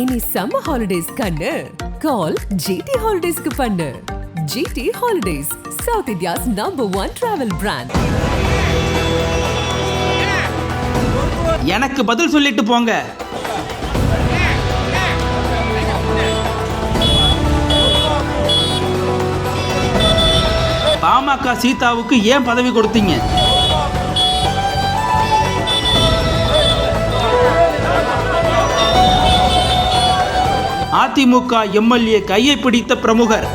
இனி summer holidays கண்ணு. கால் GT ஹாலிடேஸ்க்கு பண்ணு. GT holidays south India's number one travel brand எனக்கு பதில் சொல்லிட்டு போங்க. பாமக சீதாவுக்கு ஏன் பதவி கொடுத்தீங்க? அதிமுக எம்எல்ஏ கையை பிடித்த பிரமுகர்.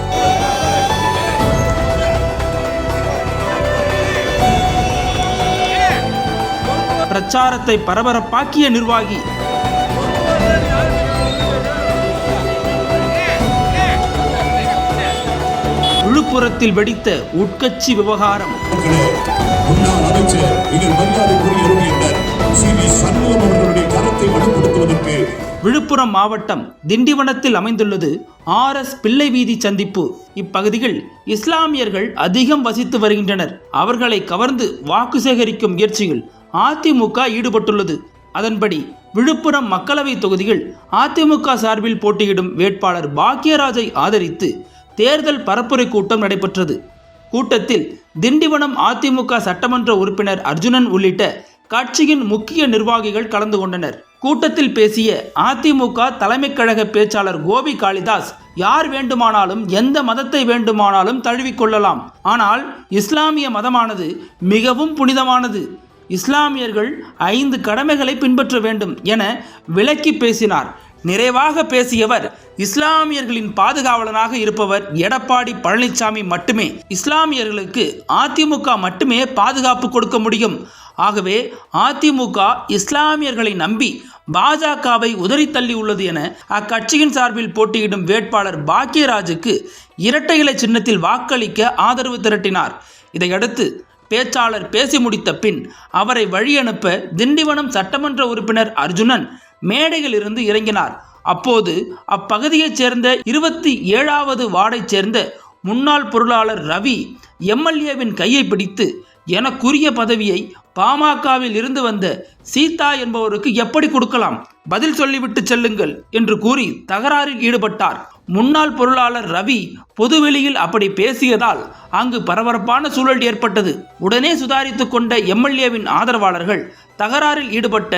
பிரச்சாரத்தை பரபரப்பாக்கிய நிர்வாகி. விழுப்புரத்தில் வெடித்த உட்கட்சி விவகாரம். விழுப்புரம் மாவட்டம் திண்டிவனத்தில் அமைந்துள்ளது ஆர் எஸ் பிள்ளை வீதி சந்திப்பு. இப்பகுதியில் இஸ்லாமியர்கள் அதிகம் வசித்து வருகின்றனர். அவர்களை கவர்ந்து வாக்கு சேகரிக்கும் முயற்சியில் அதிமுக ஈடுபட்டுள்ளது. அதன்படி விழுப்புரம் மக்களவை தொகுதியில் அதிமுக சார்பில் போட்டியிடும் வேட்பாளர் பாக்கியராஜை ஆதரித்து தேர்தல் பரப்புரை கூட்டம் நடைபெற்றது. கூட்டத்தில் திண்டிவனம் அதிமுக சட்டமன்ற உறுப்பினர் அர்ஜுனன் உள்ளிட்ட கட்சியின் முக்கிய நிர்வாகிகள் கலந்து கொண்டனர். கூட்டத்தில் பேசிய அதிமுக தலைமை கழக பேச்சாளர் கோபி காளிதாஸ் யார் வேண்டுமானாலும் எந்த மதத்தை வேண்டுமானாலும் தழுவிக்கொள்ளலாம் ஆனால் இஸ்லாமிய மதமானது மிகவும் புனிதமானது. இஸ்லாமியர்கள் ஐந்து கடமைகளை பின்பற்ற வேண்டும் என விளக்கி பேசினார். நிறைவாக பேசியவர் இஸ்லாமியர்களின் பாதுகாவலனாக இருப்பவர் எடப்பாடி பழனிசாமி மட்டுமே. இஸ்லாமியர்களுக்கு அதிமுக மட்டுமே பாதுகாப்பு கொடுக்க முடியும். ஆகவே அதிமுக இஸ்லாமியர்களை நம்பி பாஜகவை உதறி தள்ளியுள்ளது என அக்கட்சியின் சார்பில் போட்டியிடும் வேட்பாளர் பாக்கியராஜுக்கு இரட்டை இலை சின்னத்தில் வாக்களிக்க ஆதரவு திரட்டினார். இதையடுத்து பேச்சாளர் பேசி முடித்த பின் அவரை வழியனுப்ப திண்டிவனம் சட்டமன்ற உறுப்பினர் அர்ஜுனன் மேடையில் இருந்து இறங்கினார். அப்போது அப்பகுதியைச் சேர்ந்த இருபத்தி ஏழாவது வார்டைச் சேர்ந்த முன்னாள் பொருளாளர் ரவி எம்எல்ஏவின் கையை பிடித்து எனக்குரிய பதவியை பாமகவில் இருந்து வந்த சீதா என்பவருக்கு எப்படி கொடுக்கலாம்? பதில் சொல்லிவிட்டு செல்லுங்கள் என்று கூறி தகராறில் ஈடுபட்டார். முன்னாள் பொருளாளர் ரவி பொதுவெளியில் அப்படி பேசியதால் அங்கு பரபரப்பான சூழல் ஏற்பட்டது. உடனே சுதாரித்து கொண்ட எம்எல்ஏவின் ஆதரவாளர்கள் தகராறில் ஈடுபட்ட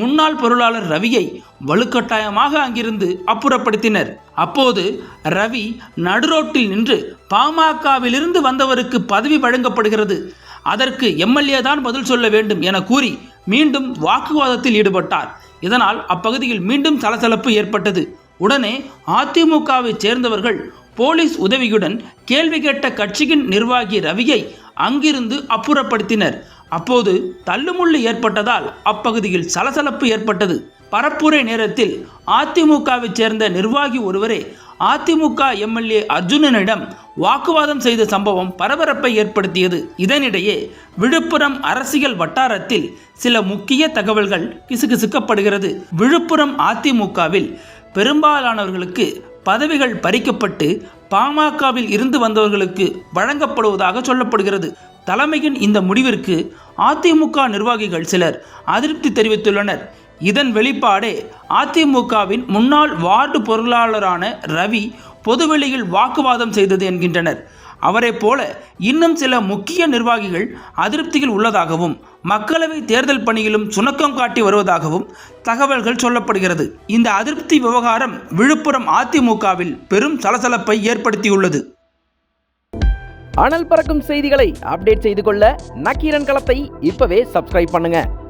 முன்னாள் பொருளாளர் ரவியை வலுக்கட்டாயமாக அங்கிருந்து அப்புறப்படுத்தினர். அப்போது ரவி நடுரோட்டில் நின்று பாமகவிலிருந்து வந்தவருக்கு பதவி வழங்கப்படுகிறது. அதற்கு எம்எல்ஏ தான் பதில் சொல்ல வேண்டும் என கூறி மீண்டும் வாக்குவாதத்தில் ஈடுபட்டார். இதனால் அப்பகுதியில் மீண்டும் சலசலப்பு ஏற்பட்டது. உடனே அதிமுகவைச் சேர்ந்தவர்கள் போலீஸ் உதவியுடன் கேள்வி கேட்ட கட்சியின் நிர்வாகி ரவியை அங்கிருந்து அப்புறப்படுத்தினர். அப்போது தள்ளுமுள்ளு ஏற்பட்டதால் அப்பகுதியில் சலசலப்பு ஏற்பட்டது. பரப்புரை நேரத்தில் அதிமுகவைச் சேர்ந்த நிர்வாகி ஒருவரே அதிமுக எம்எல்ஏ அர்ஜுனனிடம் வாக்குவாதம் செய்த சம்பவம் பரபரப்பை ஏற்படுத்தியது. இதனிடையே விழுப்புரம் அரசியல் வட்டாரத்தில் சில முக்கிய தகவல்கள் கிசுகிசுக்கப்படுகிறது. விழுப்புரம் அதிமுகவில் பெரும்பாலானவர்களுக்கு பதவிகள் பறிக்கப்பட்டு பாமகவில் இருந்து வந்தவர்களுக்கு வழங்கப்படுவதாக சொல்லப்படுகிறது. தலைமையின் இந்த முடிவிற்கு அதிமுக நிர்வாகிகள் சிலர் அதிருப்தி தெரிவித்துள்ளனர். இதன் வெளிப்பாடே அதிமுகவின் முன்னாள் வார்டு பொருளாளரான ரவி பொதுவெளியில் வாக்குவாதம் செய்தது என்கின்றனர். அவரைப் போல இன்னும் சில முக்கிய நிர்வாகிகள் அதிருப்தியில் உள்ளதாகவும் மக்களவை தேர்தல் பணியிலும் சுணக்கம் காட்டி வருவதாகவும் தகவல்கள் சொல்லப்படுகிறது. இந்த அதிருப்தி விவகாரம் விழுப்புரம் அதிமுகவில் பெரும் சலசலப்பை ஏற்படுத்தியுள்ளது. அனல் பறக்கும் செய்திகளை அப்டேட் செய்து கொள்ள நக்கீரன் களத்தை இப்பவே சப்ஸ்கிரைப் பண்ணுங்க.